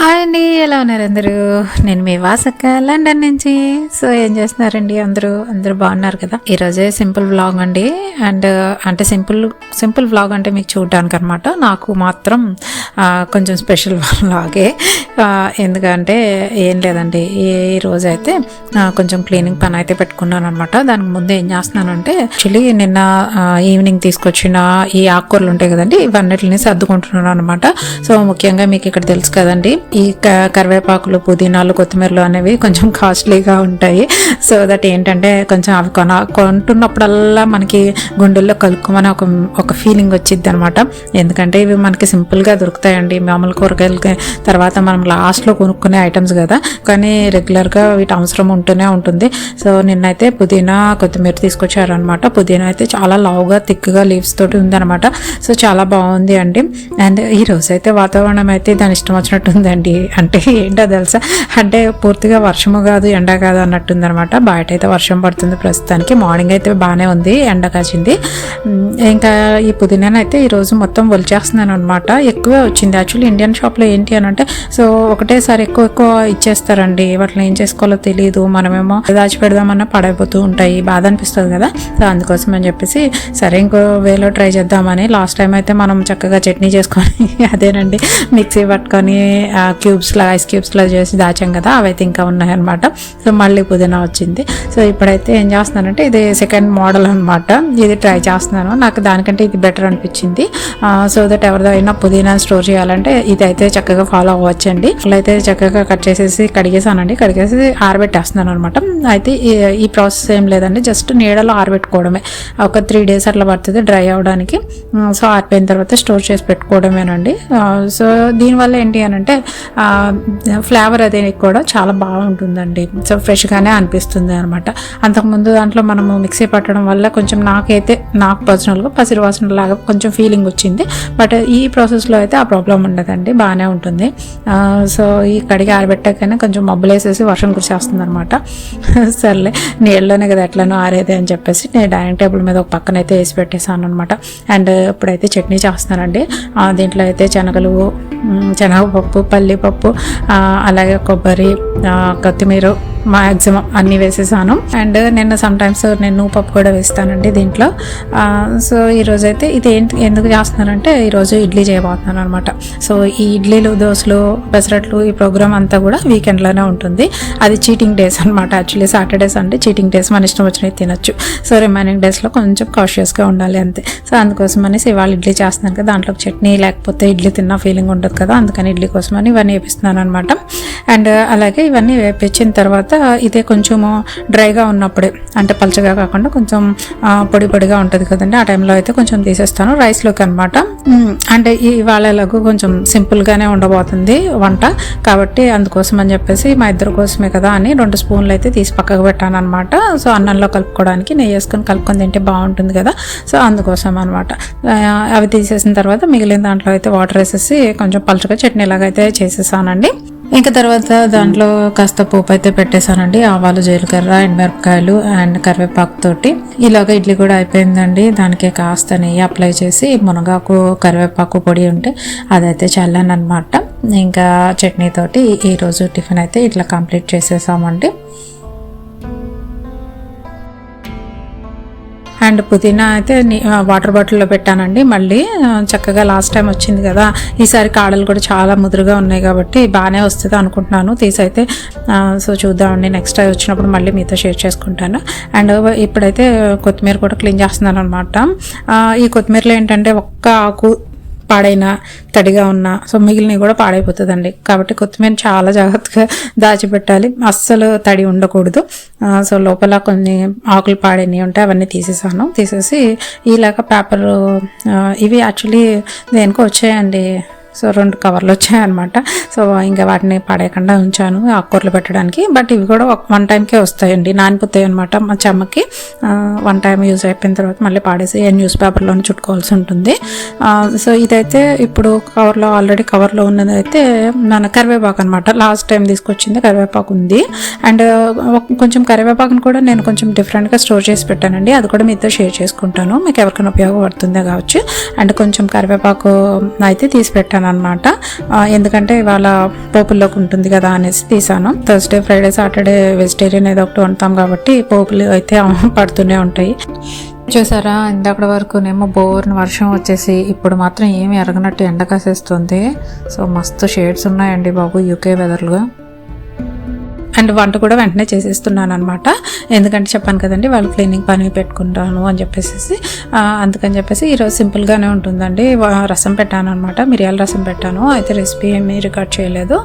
Hi, hi అండి ఎలా ఉన్నారు అందరూ? నేను మీ వాసక్క లండన్ నుంచి. సో ఏం చేస్తున్నారండి అందరూ? అందరూ బాగున్నారు కదా? ఈరోజే సింపుల్ వ్లాగ్ అండి. అండ్ అంటే సింపుల్ సింపుల్ వ్లాగ్ అంటే మీకు చూడడానికి అనమాట నాకు మాత్రం కొంచెం స్పెషల్ వ్లాగే. ఎందుకంటే ఏం లేదండి. ఈ రోజైతే కొంచెం క్లీనింగ్ పని అయితే పెట్టుకున్నాను అనమాట దానికి ముందు ఏం చేస్తున్నానంటే యాక్చువల్లీ నిన్న ఈవినింగ్ తీసుకొచ్చిన ఈ ఆకుకూరలు ఉంటాయి కదండి ఇవన్నిటిని సర్దుకుంటున్నాను అనమాట సో ముఖ్యంగా మీకు ఇక్కడ తెలుసు కదండి ఈ కరివేపాకులు పుదీనాలు కొత్తిమీరలు అనేవి కొంచెం కాస్ట్లీగా ఉంటాయి. సో దట్ ఏంటంటే కొంచెం అవి కొన కొంటున్నప్పుడల్లా మనకి గుండెల్లో కలుక్కుమని ఒక ఒక ఫీలింగ్ వచ్చింది అనమాట ఎందుకంటే ఇవి మనకి సింపుల్గా దొరుకుతాయండి. మామూలు కూరగాయలకి తర్వాత మనం లాస్ట్లో కొనుక్కునే ఐటమ్స్ కదా. కానీ రెగ్యులర్గా వీటి అవసరం ఉంటూనే ఉంటుంది. సో నిన్నైతే పుదీనా కొత్తిమీర తీసుకొచ్చారనమాట పుదీనా అయితే చాలా లావుగా థిక్గా లీవ్స్ తోటి ఉందన్నమాట. సో చాలా బాగుంది అండి. అండ్ ఈ రోజు అయితే వాతావరణం అయితే దాని ఇష్టం వచ్చినట్టు ఉందండి అంటే ఏంటో తెలుసా? అంటే పూర్తిగా వర్షము కాదు ఎండ కాదు అన్నట్టుంది అనమాట బయట అయితే వర్షం పడుతుంది ప్రస్తుతానికి. మార్నింగ్ అయితే బాగానే ఉంది ఎండ కాచింది. ఇంకా ఈ పుదీనాను అయితే ఈరోజు మొత్తం ఒలిచేస్తున్నాను అనమాట ఎక్కువే వచ్చింది. యాక్చువల్లీ ఇండియన్ షాప్లో ఏంటి అని అంటే సో ఒకటేసారి ఎక్కువ ఎక్కువ ఇచ్చేస్తారండి. వాటిని ఏం చేసుకోవాలో తెలియదు మనమేమో దాచిపెడదామన్నా పడైపోతూ ఉంటాయి. బాధ అనిపిస్తుంది కదా? సో అందుకోసం అని చెప్పేసి సరే ఇంకో వేలో ట్రై చేద్దామని. లాస్ట్ టైం అయితే మనం చక్కగా చట్నీ చేసుకొని అదేనండి మిక్సీ పట్టుకొని క్యూ లా ఐస్ క్యూబ్స్లా చేసి దాచాం కదా అవైతే ఇంకా ఉన్నాయన్నమాట. సో మళ్ళీ పుదీనా వచ్చింది. సో ఇప్పుడైతే ఏం చేస్తున్నానంటే ఇది సెకండ్ మోడల్ అనమాట ఇది ట్రై చేస్తున్నాను. నాకు దానికంటే ఇది బెటర్ అనిపించింది. సో దట్ ఎవరిదైనా పుదీనా స్టోర్ చేయాలంటే ఇది అయితే చక్కగా ఫాలో అవ్వచ్చండి. అలా అయితే చక్కగా కట్ చేసేసి కడిగేసానండి. కడిగేసి ఆరబెట్టేస్తున్నాను అనమాట అయితే ఈ- ఈ ప్రాసెస్ ఏం లేదండి. జస్ట్ నీడలో ఆరబెట్టుకోవడమే. ఒక త్రీ డేస్ అట్లా పడుతుంది డ్రై అవ్వడానికి సో ఆరిపోయిన తర్వాత స్టోర్ చేసి పెట్టుకోవడమేనండి. సో దీనివల్ల ఏంటి అని అంటే ఫ్లేవర్ అది కూడా చాలా బాగుంటుందండి. సో ఫ్రెష్గానే అనిపిస్తుంది అనమాట అంతకుముందు దాంట్లో మనము మిక్సీ పట్టడం వల్ల కొంచెం నాకైతే నాకు పర్సనల్గా పసిరి వాసన లాగా కొంచెం ఫీలింగ్ వచ్చింది. బట్ ఈ ప్రాసెస్లో అయితే ఆ ప్రాబ్లం ఉండదండి. బాగానే ఉంటుంది. సో ఈ కడిగి ఆరబెట్టాకనే కొంచెం మబ్బులు వేసేసి వర్షం కురిసేస్తుంది అనమాట సర్లే నీళ్ళలోనే కదా ఎట్లనో ఆరేది అని చెప్పేసి నేను డైనింగ్ టేబుల్ మీద ఒక పక్కన అయితే వేసి పెట్టేశాను అనమాట అండ్ ఇప్పుడైతే చట్నీ చేస్తున్నానండి. దీంట్లో అయితే శనగలు శనగపప్పు పల్లిపప్పు పప్పు అలాగే కొబ్బరి కొత్తిమీర మ్యాక్సిమం అన్నీ వేసేసాను. అండ్ నిన్న సమ్టైమ్స్ నేను పప్పు కూడా వేస్తానండి దీంట్లో. సో ఈరోజు అయితే ఇది ఏంటి ఎందుకు చేస్తున్నానంటే ఈరోజు ఇడ్లీ చేయబోతున్నాను అనమాట సో ఈ ఇడ్లీలు దోశలు పెసరట్లు ఈ ప్రోగ్రామ్ అంతా కూడా వీకెండ్లోనే ఉంటుంది. అది చీటింగ్ డేస్ అనమాట యాక్చువల్లీ సాటర్డేస్ అంటే చీటింగ్ డేస్ మన ఇష్టం వచ్చినవి తినొచ్చు. సో రిమైనింగ్ డేస్లో కొంచెం కాషియస్గా ఉండాలి అంతే. సో అందుకోసం అనేసి ఇవాళ ఇడ్లీ చేస్తున్నాను కదా దాంట్లో చట్నీ లేకపోతే ఇడ్లీ తిన్న ఫీలింగ్ ఉండదు కదా అందుకని ఇడ్లీ కోసం అని ఇవన్నీ వేపిస్తున్నాను అనమాట అండ్ అలాగే ఇవన్నీ వేపించిన తర్వాత ఇదే కొంచెము డ్రైగా ఉన్నప్పుడే అంటే పలచగా కాకుండా కొంచెం పొడి పొడిగా ఉంటుంది కదండి ఆ టైంలో అయితే కొంచెం తీసేస్తాను రైస్లోకి అనమాట అంటే ఇవాళ ఎలాగో కొంచెం సింపుల్గానే ఉండబోతుంది వంట కాబట్టి అందుకోసం అని చెప్పేసి మా ఇద్దరి కోసమే కదా అని రెండు స్పూన్లు అయితే తీసి పక్కకు పెట్టాను అనమాట సో అన్నంలో కలుపుకోవడానికి నెయ్యి వేసుకొని కలుపుకొని తింటే బాగుంటుంది కదా సో అందుకోసం అనమాట అవి తీసేసిన తర్వాత మిగిలిన దాంట్లో అయితే వాటర్ వేసేసి కొంచెం పలుచగా చట్నీ లాగైతే చేసేసానండి. ఇంకా తర్వాత దాంట్లో కాస్త పోపు అయితే పెట్టేశానండి. ఆవాలు జీలకర్ర ఎండుమిరపకాయలు అండ్ కరివేపాకు తోటి. ఇలాగ ఇడ్లీ కూడా అయిపోయిందండి. దానికి కాస్త నెయ్యి అప్లై చేసి మునగాకు కరివేపాకు పొడి ఉంటే అదైతే చల్లాను అనమాట ఇంకా చట్నీ తోటి ఈరోజు టిఫిన్ అయితే ఇట్లా కంప్లీట్ చేసేసామండి. అండ్ పుదీనా అయితే వాటర్ బాటిల్లో పెట్టానండి. మళ్ళీ చక్కగా లాస్ట్ టైం వచ్చింది కదా ఈసారి కాడలు కూడా చాలా ముదురుగా ఉన్నాయి కాబట్టి బాగానే వస్తుంది అనుకుంటున్నాను. తీసైతే సో చూద్దామండి. నెక్స్ట్ టైం వచ్చినప్పుడు మళ్ళీ మీతో షేర్ చేసుకుంటాను. అండ్ ఇప్పుడైతే కొత్తిమీర కూడా క్లీన్ చేస్తున్నాను అనమాట ఈ కొత్తిమీరలో ఏంటంటే ఒక్క ఆకు పాడైనా తడిగా ఉన్న సో మిగిలినవి కూడా పాడైపోతుందండి. కాబట్టి కొత్తిమీర చాలా జాగ్రత్తగా దాచిపెట్టాలి. అస్సలు తడి ఉండకూడదు. సో లోపల కొన్ని ఆకులు పాడైనవి ఉంటాయి అవన్నీ తీసేసాను. తీసేసి ఇలాగ పేపర్ ఇవి యాక్చువల్లీ దేనికో వచ్చాయండి. సో రెండు కవర్లు వచ్చాయన్నమాట సో ఇంకా వాటిని పడేయకుండా ఉంచాను ఆకుకూరలు పెట్టడానికి. బట్ ఇవి కూడా ఒక వన్ టైంకే వస్తాయండి నానిపోతాయి అనమాట మా చెమ్మకి. వన్ టైం యూజ్ అయిపోయిన తర్వాత మళ్ళీ పాడేసి న్యూస్ పేపర్లోనే చుట్టుకోవాల్సి ఉంటుంది. సో ఇదైతే ఇప్పుడు కవర్లో ఆల్రెడీ కవర్లో ఉన్నది అయితే మన కరివేపాకు అనమాట లాస్ట్ టైం తీసుకొచ్చింది కరివేపాకు ఉంది. అండ్ కొంచెం కరివేపాకును కూడా నేను కొంచెం డిఫరెంట్గా స్టోర్ చేసి పెట్టానండి. అది కూడా మీతో షేర్ చేసుకుంటాను. మీకు ఎవరికైనా ఉపయోగపడుతుందే కావచ్చు. అండ్ కొంచెం కరివేపాకు అయితే తీసి పెట్టాను అనమాట. ఎందుకంటే ఇవాళ పోపుల్లోకి ఉంటుంది కదా అనేసి తీసాను. థర్స్డే ఫ్రైడే సాటర్డే వెజిటేరియన్ ఏదో ఒకటి వండుతాం కాబట్టి పోపులు అయితే పడుతూనే ఉంటాయి. చూసారా? ఇందాక వరకునేమో బోర్న వర్షం వచ్చేసి ఇప్పుడు మాత్రం ఏమి ఎరగనట్టు ఎండ కాసేస్తుంది. సో మస్తు షేడ్స్ ఉన్నాయండి బాబు యూకే వెదర్లుగా అండ్ వంట కూడా వెంటనే చేసేస్తున్నాను అనమాట ఎందుకంటే చెప్పాను కదండి వాళ్ళు క్లీనింగ్ పని పెట్టుకుంటాను అని చెప్పేసి అందుకని చెప్పేసి ఈరోజు సింపుల్గానే ఉంటుందండి. రసం పెట్టాను అనమాట మిరియాల రసం పెట్టాను. అయితే రెసిపీ ఏమీ రికార్డ్ చేయలేదు.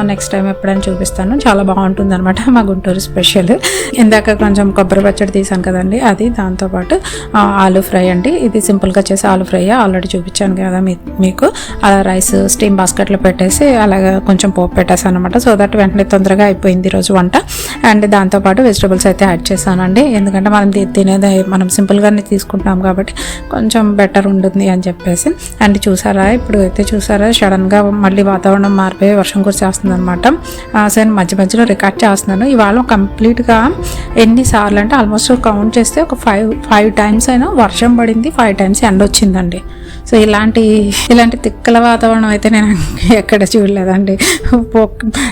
నెక్స్ట్ టైం ఎప్పుడైనా చూపిస్తాను. చాలా బాగుంటుంది అనమాట మా గుంటూరు స్పెషల్. ఇందాక కొంచెం కొబ్బరి పచ్చడి తీసాను కదండి అది దాంతోపాటు ఆ, ఆలు ఫ్రై అండి. ఇది సింపుల్గా చేసి ఆలు ఫ్రై ఆల్రెడీ చూపించాను కదా మీ- మీకు. అలా రైస్ స్టీమ్ బాస్కెట్లో పెట్టేసి అలాగా కొంచెం పోపు పెట్టేసాను అనమాట సో దట్ వెంటనే తొందరగా అయిపోయింది ఈరోజు వంట. అండ్ దాంతోపాటు వెజిటబుల్స్ అయితే యాడ్ చేశానండి. ఎందుకంటే మనం తినేది మనం సింపుల్గానే తీసుకుంటున్నాం కాబట్టి కొంచెం బెటర్ ఉంటుంది అని చెప్పేసి. అండ్ చూసారా ఇప్పుడు అయితే చూసారా సడన్గా మళ్ళీ వాతావరణం మారిపోయి వర్షం కురిసేస్తుంది అనమాట సో నేను మధ్య మధ్యలో రికార్డ్ చేస్తున్నాను. ఇవాళ కంప్లీట్గా ఎన్నిసార్లు అంటే ఆల్మోస్ట్ కౌంట్ చేస్తే ఒక ఫైవ్ ఫైవ్ టైమ్స్ అయినా వర్షం పడింది ఫైవ్ టైమ్స్ ఎండ వచ్చిందండి సో ఇలాంటి ఇలాంటి తిక్కల వాతావరణం అయితే నేను ఎక్కడ చూడలేదండి.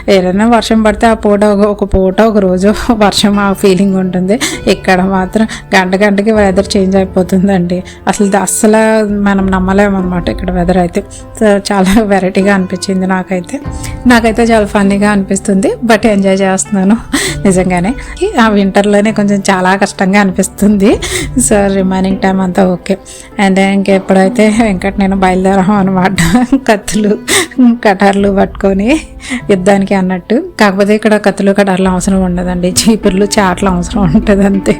ఏదైనా వర్షం పడితే ఆ పూట ఒక- పూట ఒక రోజు వర్షం ఆ ఫీలింగ్ ఉంటుంది. ఇక్కడ మాత్రం గంట గంటకి వెదర్ చేంజ్ అయిపోతుందండి. అసలు అస్సలు మనం నమ్మలేము అనమాట ఇక్కడ వెదర్ అయితే. సో చాలా వెరైటీగా అనిపించింది నాకైతే. నాకైతే చాలా ఫన్నీగా అనిపిస్తుంది. బట్ ఎంజాయ్ చేస్తున్నాను నిజంగానే. ఆ వింటర్లోనే కొంచెం చాలా కష్టంగా అనిపిస్తుంది. సో రిమైనింగ్ టైం అంతా ఓకే అండ్ ఇంకెప్పుడైతే వెంకట నేను బయలుదేరాం అనమాట కత్తులు కటార్లు పట్టుకొని యుద్ధానికి అన్నట్టు. కాకపోతే ఇక్కడ కత్తులు కటార్లు అవసరం ఉండదండి. చీపుర్లు చాట్లు అవసరం ఉంటుంది అంతే.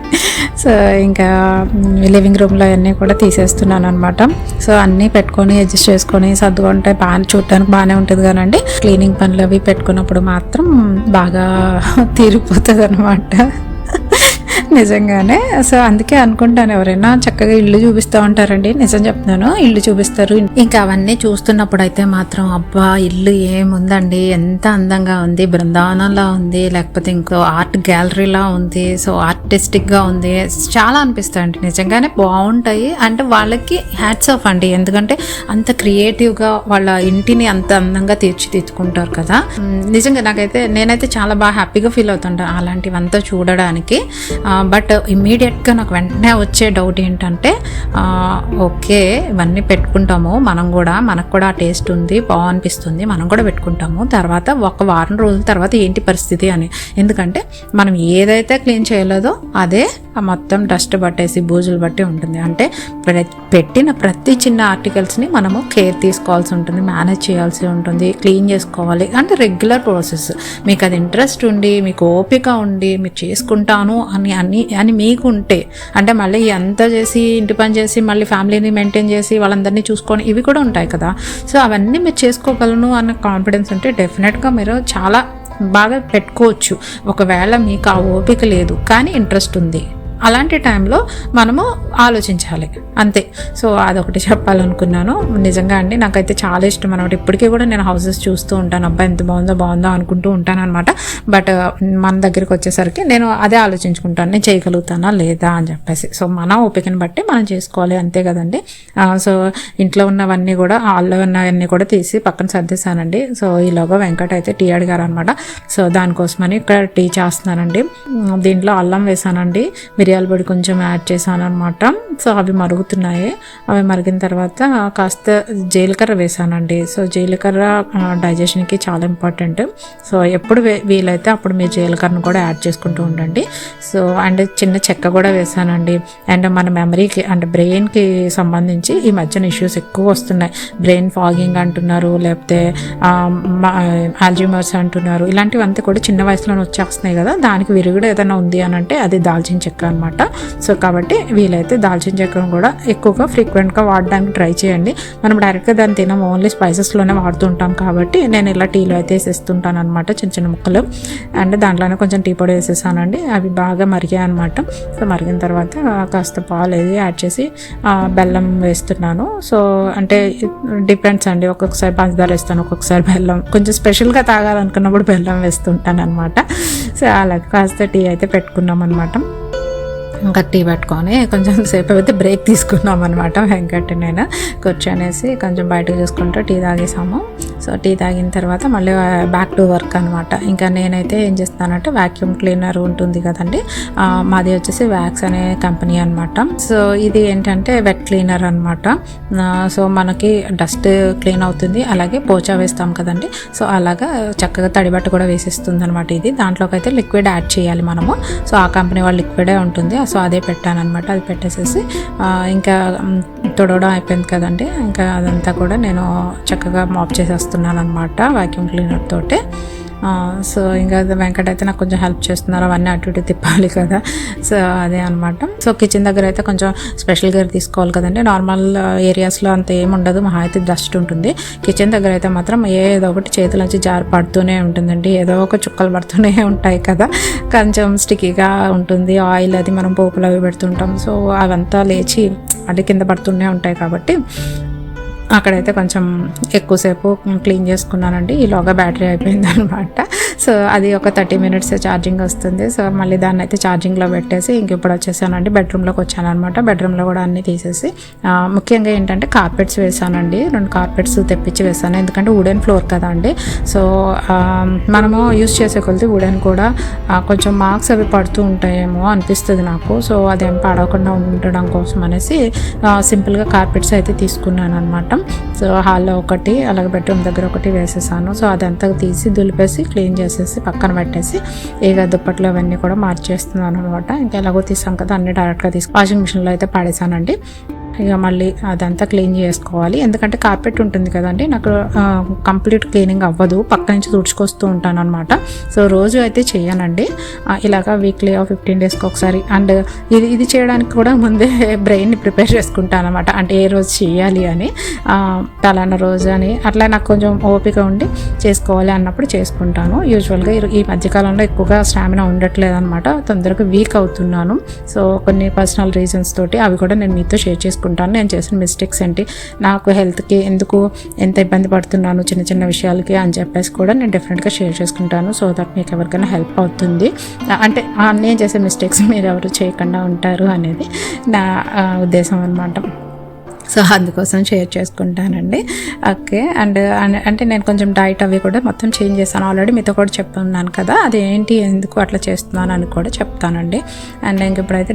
సో ఇంకా లివింగ్ రూమ్లో అవన్నీ కూడా తీసేస్తున్నాను అనమాట సో అన్నీ పెట్టుకొని అడ్జస్ట్ చేసుకొని సర్దుకుంటే బాగా చూడటానికి బాగానే ఉంటుంది కానండి. క్లీనింగ్ పనులు అవి పెట్టుకున్నప్పుడు మాత్రం బాగా తీరిపోతుంది అనమాట నిజంగానే. సో అందుకే అనుకుంటాను ఎవరైనా చక్కగా ఇల్లు చూపిస్తూ ఉంటారండి. నిజం చెప్తున్నాను ఇల్లు చూపిస్తారు. ఇంకా అవన్నీ చూస్తున్నప్పుడు అయితే మాత్రం అబ్బా ఇల్లు ఏముందండి? ఎంత అందంగా ఉంది బృందావనంలా ఉంది లేకపోతే ఇంకో ఆర్ట్ గ్యాలరీలా ఉంది సో ఆర్టిస్టిక్గా ఉంది. చాలా అనిపిస్తాయి అండి నిజంగానే బాగుంటాయి. అంటే వాళ్ళకి హ్యాట్స్ ఆఫ్ అండి. ఎందుకంటే అంత క్రియేటివ్గా వాళ్ళ ఇంటిని అంత అందంగా తీర్చిదిద్దుకుంటారు కదా. నిజంగా నాకైతే నేనైతే చాలా బాగా హ్యాపీగా ఫీల్ అవుతుంటాను అలాంటివంతా చూడడానికి. బట్ ఇమ్మీడియట్గా నాకు వెంటనే వచ్చే డౌట్ ఏంటంటే ఓకే ఇవన్నీ పెట్టుకుంటాము మనం కూడా మనకు కూడా ఆ టేస్ట్ ఉంది బాగా అనిపిస్తుంది మనం కూడా పెట్టుకుంటాము తర్వాత ఒక వారం రోజుల తర్వాత ఏంటి పరిస్థితి అని. ఎందుకంటే మనం ఏదైతే క్లీన్ చేయలేదో అదే మొత్తం డస్ట్ పట్టేసి బూజులు బట్టి ఉంటుంది. అంటే పెట్టిన ప్రతి చిన్న ఆర్టికల్స్ని మనము కేర్ తీసుకోవాల్సి ఉంటుంది మేనేజ్ చేయాల్సి ఉంటుంది క్లీన్ చేసుకోవాలి. అంటే రెగ్యులర్ ప్రాసెస్. మీకు అది ఇంట్రెస్ట్ ఉండి మీకు ఓపిక ఉండి మీరు చేసుకుంటాను అని అని అని మీకు ఉంటే అంటే మళ్ళీ ఎంత చేసి ఇంటి పని చేసి మళ్ళీ ఫ్యామిలీని మెయింటైన్ చేసి వాళ్ళందరినీ చూసుకొని ఇవి కూడా ఉంటాయి కదా. సో అవన్నీ మీరు చేసుకోగలను అన్న కాన్ఫిడెన్స్ ఉంటే డెఫినెట్గా మీరు చాలా బాగా పెట్టుకోవచ్చు. ఒకవేళ మీకు ఆ ఓపిక లేదు కానీ ఇంట్రెస్ట్ ఉంది. అలాంటి టైంలో మనము ఆలోచించాలి. అంతే. సో అదొకటి చెప్పాలనుకున్నాను. నిజంగా అండి నాకైతే చాలా ఇష్టం అనమాట ఇప్పటికీ కూడా నేను హౌసెస్ చూస్తూ ఉంటాను. అబ్బాయి ఎంత బాగుందో బాగుందో అనుకుంటూ ఉంటాను అనమాట బట్ మన దగ్గరికి వచ్చేసరికి నేను అదే ఆలోచించుకుంటాను. నేను చేయగలుగుతానా లేదా అని చెప్పేసి. సో మన ఓపికని బట్టి మనం చేసుకోవాలి. అంతే కదండి. సో ఇంట్లో ఉన్నవన్నీ కూడా హాల్లో ఉన్నవన్నీ కూడా తీసి పక్కన సర్దేశానండి. సో ఈలోగా వెంకట అయితే టీ అడిగారు అనమాట సో దానికోసమని ఇక్కడ టీ చేస్తున్నానండి. దీంట్లో అల్లం వేసానండి మిరియాల పొడి కొంచెం యాడ్ చేశాను అనమాట సో అవి మరుగుతున్నాయి. అవి మరిగిన తర్వాత కాస్త జీలకర్ర వేసానండి సో జీలకర్ర డైజెషన్కి చాలా ఇంపార్టెంట్ సో ఎప్పుడు వీలైతే అప్పుడు మీరు జీలకర్రను కూడా యాడ్ చేసుకుంటూ ఉండండి. సో అండ్ చిన్న చెక్క కూడా వేసానండి అండ్ మన మెమరీకి అంటే బ్రెయిన్కి సంబంధించి ఈ మధ్యన ఇష్యూస్ ఎక్కువ వస్తున్నాయి. బ్రెయిన్ ఫాగింగ్ అంటున్నారు లేకపోతే ఆల్జిమర్స్ అంటున్నారు. ఇలాంటివంతా కూడా చిన్న వయసులోనే వచ్చేస్తున్నాయి కదా. దానికి విరుగుడు ఏదైనా ఉంది అని అంటే అది దాల్చిన చెక్క అనమాట సో కాబట్టి వీలైతే దాల్చిన చెక్కను కూడా ఎక్కువగా ఫ్రీక్వెంట్గా వాడడానికి ట్రై చేయండి. మనం డైరెక్ట్గా దాన్ని తినం ఓన్లీ స్పైసెస్లోనే వాడుతుంటాం కాబట్టి నేను ఇలా టీలో అయితే వేసేస్తుంటాను అనమాట చిన్న చిన్న ముక్కలు. అండ్ దాంట్లోనే కొంచెం టీ పొడి వేసేసానండి. అవి బాగా మరిగాయి అనమాట సో మరిగిన తర్వాత కాస్త పాలు అది యాడ్ చేసి బెల్లం వేస్తున్నాను. సో అంటే డిపెండ్స్ అండి. ఒక్కొక్కసారి పంచదార వేస్తాను ఒక్కొక్కసారి బెల్లం. కొంచెం స్పెషల్గా తాగాలనుకున్నప్పుడు బెల్లం వేస్తుంటాను అనమాట సో అలా కాస్త టీ అయితే పెట్టుకున్నాం అనమాట ఇంకా టీ పెట్టుకొని కొంచెం సేపు అయితే బ్రేక్ తీసుకున్నాం అనమాట వెంకట్ నేను. కూర్చొనేసి కొంచెం బయటకు చూసుకుంటూ టీ తాగేసాము. సో టీ తాగిన తర్వాత మళ్ళీ బ్యాక్ టు వర్క్ అనమాట ఇంకా నేనైతే ఏం చేస్తానంటే వ్యాక్యూమ్ క్లీనర్ ఉంటుంది కదండి మాది వచ్చేసి వ్యాక్స్ అనే కంపెనీ అనమాట సో ఇది ఏంటంటే వెట్ క్లీనర్ అనమాట సో మనకి డస్ట్ క్లీన్ అవుతుంది అలాగే పోచా వేస్తాం కదండి. సో అలాగా చక్కగా తడిబట్ట కూడా వేసేస్తుంది అనమాట ఇది. దాంట్లోకి అయితే లిక్విడ్ యాడ్ చేయాలి మనము. సో ఆ కంపెనీ వాళ్ళ లిక్విడే ఉంటుంది సో అదే పెట్టాను అనమాట అది పెట్టేసేసి ఇంకా తొడవడం తుడవడం అయిపోయింది కదండి. ఇంకా అదంతా కూడా నేను చక్కగా మాప్ చేసేస్తాను. చేసేస్తున్నాను అనమాట వాక్యూమ్ క్లీనర్ తోటి సో ఇంకా వెంకట అయితే నాకు కొంచెం హెల్ప్ చేస్తున్నారు అవన్నీ అటు ఇటు తిప్పాలి కదా. సో అదే అనమాట సో కిచెన్ దగ్గర అయితే కొంచెం స్పెషల్ కేర్ తీసుకోవాలి కదండి. నార్మల్ ఏరియాస్లో అంత ఏమి ఉండదు మహా అయితే డస్ట్ ఉంటుంది. కిచెన్ దగ్గర అయితే మాత్రం ఏదో ఒకటి చేతులోంచి జారి పడుతూనే ఉంటుందండి. ఏదో ఒక చుక్కలు పడుతూనే ఉంటాయి కదా. కొంచెం స్టిక్కీగా ఉంటుంది ఆయిల్ అది మనం పోపులు అవి పెడుతుంటాం. సో అవంతా లేచి అంటే కింద పడుతూనే ఉంటాయి కాబట్టి అక్కడైతే కొంచెం ఎక్కువసేపు క్లీన్ చేసుకున్నానండి. ఈలోగా బ్యాటరీ అయిపోయింది అనమాట సో అది ఒక థర్టీ మినిట్స్ ఛార్జింగ్ వస్తుంది. సో మళ్ళీ దాన్ని అయితే ఛార్జింగ్లో పెట్టేసి ఇంక ఇప్పుడు వచ్చేసానండి. బెడ్రూమ్లోకి వచ్చాను అనమాట బెడ్రూమ్లో కూడా అన్నీ తీసేసి ముఖ్యంగా ఏంటంటే కార్పెట్స్ వేసానండి. రెండు కార్పెట్స్ తెప్పించి వేసాను. ఎందుకంటే వుడెన్ ఫ్లోర్ కదా అండి. సో మనము యూస్ చేసే కొలిది వుడెన్ కూడా కొంచెం మార్క్స్ అవి పడుతూ ఉంటాయేమో అనిపిస్తుంది నాకు. సో అదేం పడకుండా ఉండడం కోసం అనేసి సింపుల్గా కార్పెట్స్ అయితే తీసుకున్నాను అనమాట సో హాల్లో ఒకటి అలాగే బెడ్రూమ్ దగ్గర ఒకటి వేసేసాను. సో అదంతా తీసి దులిపేసి క్లీన్ చేసేసి పక్కన పెట్టేసి ఇక దుప్పట్లు అవన్నీ కూడా మార్చేస్తున్నాను అనమాట ఇంకా ఎలాగో తీసాం కదా అన్ని డైరెక్ట్గా తీసి వాషింగ్ మిషన్లో అయితే పడేసానండి. ఇక మళ్ళీ అదంతా క్లీన్ చేసుకోవాలి. ఎందుకంటే కార్పెట్ ఉంటుంది కదండి నాకు కంప్లీట్ క్లీనింగ్ అవ్వదు. పక్క నుంచి తుడుచుకొస్తూ ఉంటాను అనమాట సో రోజు అయితే చేయనండి. ఇలాగ ఇలాగా వీక్లీ ఫిఫ్టీన్ డేస్కి ఒకసారి. అండ్ ఇది ఇది చేయడానికి కూడా ముందే బ్రెయిన్ని ప్రిపేర్ చేసుకుంటాను అనమాట అంటే ఏ రోజు చేయాలి అని తలాన రోజు అని అట్లా నాకు కొంచెం ఓపిక ఉండి చేసుకోవాలి అన్నప్పుడు చేసుకుంటాను. యూజువల్గా ఈ- ఈ మధ్యకాలంలో ఎక్కువగా స్టామినా ఉండట్లేదు అనమాట తొందరగా వీక్ అవుతున్నాను. సో కొన్ని పర్సనల్ రీజన్స్ తోటి అవి కూడా నేను మీతో షేర్ చేసుకుంటాను. నేను చేసిన మిస్టేక్స్ ఏంటి? నాకు హెల్త్కి ఎందుకు ఎంత ఇబ్బంది పడుతున్నాను? చిన్న చిన్న విషయాలకి అని చెప్పేసి కూడా నేను డెఫినెట్గా షేర్ చేసుకుంటాను. సో దట్ మీకు ఎవరికైనా హెల్ప్ అవుతుంది. అంటే నేను చేసే మిస్టేక్స్ మీరు ఎవరు చేయకుండా ఉంటారు అనేది నా ఉద్దేశం అనమాట సో అందుకోసం షేర్ చేసుకుంటానండి. ఓకే. అండ్ అంటే నేను కొంచెం డైట్ అవి కూడా మొత్తం చేంజ్ చేశాను ఆల్రెడీ. మీతో కూడా చెప్తున్నాను కదా. అది ఏంటి ఎందుకు అట్లా చేస్తున్నాను అని కూడా చెప్తానండి. అండ్ ఇంక ఇప్పుడైతే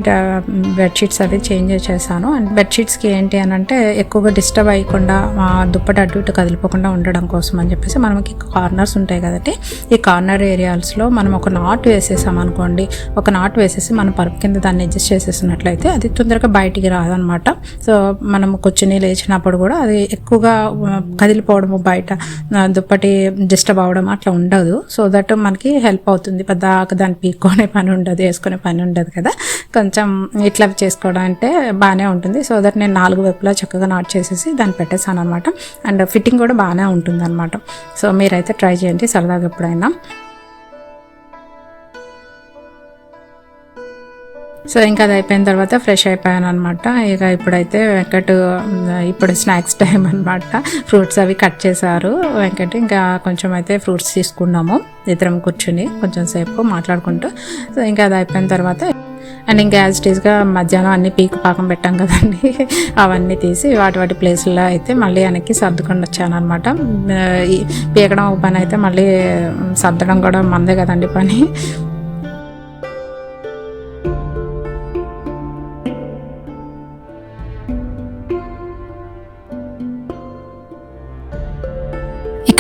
బెడ్షీట్స్ అవి చేంజ్ చేశాను అండ్ బెడ్షీట్స్కి ఏంటి అని అంటే ఎక్కువగా డిస్టర్బ్ అయ్యకుండా ఆ, దుప్పటి అటు ఇటు కదిలిపోకుండా ఉండడం కోసం అని చెప్పేసి మనకి కార్నర్స్ ఉంటాయి కదండి. ఈ కార్నర్ ఏరియాస్లో మనం ఒక నాట్ వేసేసాం అనుకోండి. ఒక నాట్ వేసేసి మనం పరుపు కింద దాన్ని అడ్జస్ట్ చేసేసినట్లయితే అది తొందరగా బయటికి రాదనమాట. సో మనం కూర్చుని లేచినప్పుడు కూడా అది ఎక్కువగా ఆ, కదిలిపోవడము బయట దుప్పటి డిస్టర్బ్ అవ్వడం అట్లా ఉండదు. సో దట్ మనకి హెల్ప్ అవుతుంది. పెద్ద దాన్ని పీక్కునే పని ఉండదు వేసుకునే పని ఉండదు కదా. కొంచెం ఇట్లా చేసుకోవడం అంటే బాగానే ఉంటుంది. సో దట్ నేను నాలుగు వైపులా చక్కగా నాట్ చేసేసి దాన్ని పెట్టేశాను అనమాట అండ్ ఫిట్టింగ్ కూడా బాగానే ఉంటుంది అనమాట సో మీరైతే ట్రై చేయండి. సరదాగా ఎప్పుడైనా. సో ఇంకా అది అయిపోయిన తర్వాత ఫ్రెష్ అయిపోయాను అనమాట ఇక ఇప్పుడైతే వెంకట్ ఇప్పుడు స్నాక్స్ టైం అనమాట ఫ్రూట్స్ అవి కట్ చేశారు. వెంకట్ ఇంకా కొంచెం అయితే ఫ్రూట్స్ తీసుకున్నాము. ఇద్దరం కూర్చుని కొంచెం సేపు మాట్లాడుకుంటూ. సో ఇంకా అది అయిపోయిన తర్వాత అండ్ ఇంకా యాజ్ టీజ్గా మధ్యాహ్నం అన్ని పీకు పాకం పెట్టాం కదండి. అవన్నీ తీసి వాటి వాటి ప్లేస్లో అయితే మళ్ళీ వెనక్కి సర్దుకొని వచ్చాను అనమాట పీకడం పని అయితే మళ్ళీ సర్దడం కూడా మందే కదండి పని.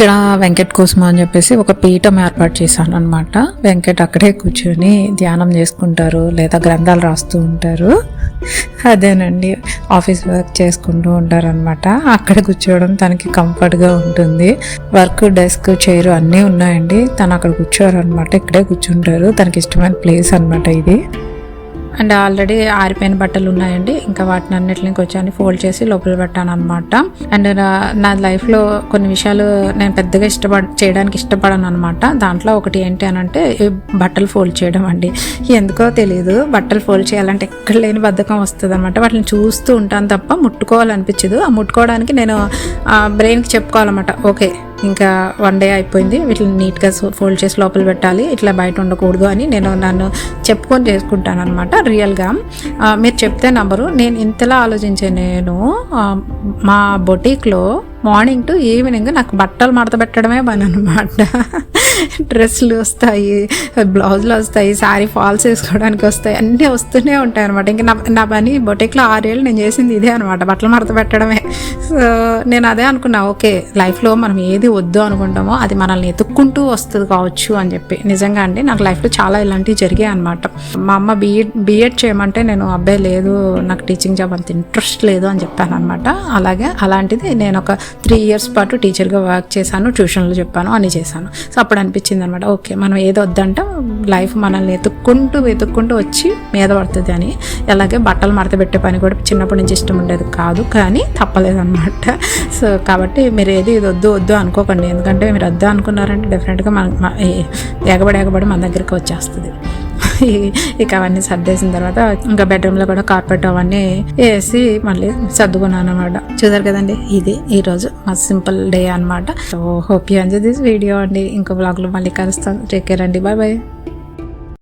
ఇక్కడ వెంకట్ కోసం అని చెప్పేసి ఒక పీఠం ఏర్పాటు చేశాను అనమాట వెంకట్ అక్కడే కూర్చొని ధ్యానం చేసుకుంటారు లేదా గ్రంథాలు రాస్తూ ఉంటారు. అదేనండి ఆఫీస్ వర్క్ చేసుకుంటూ ఉంటారు అనమాట అక్కడ కూర్చోవడం తనకి కంఫర్ట్గా ఉంటుంది. వర్క్ డెస్క్ చైర్ అన్నీ ఉన్నాయండి. తను అక్కడ కూర్చోరు అనమాట ఇక్కడే కూర్చుంటారు. తనకి ఇష్టమైన ప్లేస్ అనమాట ఇది. అండ్ ఆల్రెడీ ఆరిపోయిన బట్టలు ఉన్నాయండి. ఇంకా వాటిని అన్నిటిని కొంచెం ఫోల్డ్ చేసి లోపల పెట్టాను అనమాట అండ్ నా- నా లైఫ్లో కొన్ని విషయాలు నేను పెద్దగా ఇష్టపడ చేయడానికి ఇష్టపడను అనమాట దాంట్లో ఒకటి ఏంటి అని అంటే బట్టలు ఫోల్డ్ చేయడం అండి. ఎందుకో తెలియదు బట్టలు ఫోల్డ్ చేయాలంటే ఎక్కడ లేని బద్ధకం వస్తుంది అనమాట వాటిని చూస్తూ ఉంటాను తప్ప ముట్టుకోవాలనిపించదు. ఆ ముట్టుకోవడానికి నేను బ్రెయిన్కి చెప్పుకోవాలన్నమాట. ఓకే ఇంకా వన్ డే అయిపోయింది. వీటిని నీట్గా ఫోల్డ్ చేసి లోపల పెట్టాలి. ఇట్లా బయట ఉండకూడదు అని నేను నన్ను చెప్పుకొని చేసుకుంటాను అనమాట రియల్గా మీరు చెప్తే నంబరు. నేను ఇంతలా ఆలోచించే నేను మా బొటీక్లో మార్నింగ్ టు ఈవినింగ్ నాకు బట్టలు మడత పెట్టడమే పని అనమాట డ్రెస్సులు వస్తాయి బ్లౌజులు వస్తాయి శారీ ఫాల్స్ వేసుకోవడానికి వస్తాయి అన్నీ వస్తూనే ఉంటాయి అనమాట ఇంకా నా నా పని బొటిక్లో ఆరేళ్ళు నేను చేసింది ఇదే అనమాట బట్టలు మడత పెట్టడమే. సో నేను అదే అనుకున్నా ఓకే లైఫ్లో మనం ఏది వద్దు అనుకుంటామో అది మనల్ని ఎత్తుక్కుంటూ వస్తుంది కావచ్చు అని చెప్పి. నిజంగా అండి నాకు లైఫ్లో చాలా ఇలాంటివి జరిగాయి అనమాట మా అమ్మ బీఎడ్ బీఎడ్ చేయమంటే నేను అబ్బాయి లేదు నాకు టీచింగ్ జాబ్ అంత ఇంట్రెస్ట్ లేదు అని చెప్పాను అనమాట అలాగే అలాంటిది నేను ఒక త్రీ ఇయర్స్ పాటు టీచర్గా వర్క్ చేశాను ట్యూషన్లు చెప్పాను అని చేశాను. సో అప్పుడు అనిపించింది అనమాట ఓకే మనం ఏదో వద్దంటే లైఫ్ మనల్ని వెతుక్కుంటూ వెతుక్కుంటూ వచ్చి మీద పడుతుంది అని. అలాగే బట్టలు మడత పెట్టే పని కూడా చిన్నప్పటి నుంచి ఇష్టం ఉండేది కాదు కానీ తప్పలేదన్నమాట సో కాబట్టి మీరు ఏది ఇది వద్దు వద్దు అనుకోకండి. ఎందుకంటే మీరు వద్దు అనుకున్నారంటే డెఫినెట్గా మన ఎగబడి ఎగబడి మన దగ్గరికి వచ్చేస్తుంది. ఇక అవన్నీ సర్దేసిన తర్వాత ఇంకా బెడ్రూమ్లో కూడా కార్పెట్ అవన్నీ వేసి మళ్ళీ సర్దుకున్నాను అనమాట చూసారు కదండి? ఇది ఈరోజు మా సింపుల్ డే అనమాట so hope you enjoy this video అండి. ఇంకో బ్లాగ్లో మళ్ళీ కలుస్తాను. టేక్ కేర్ అండి. Bye bye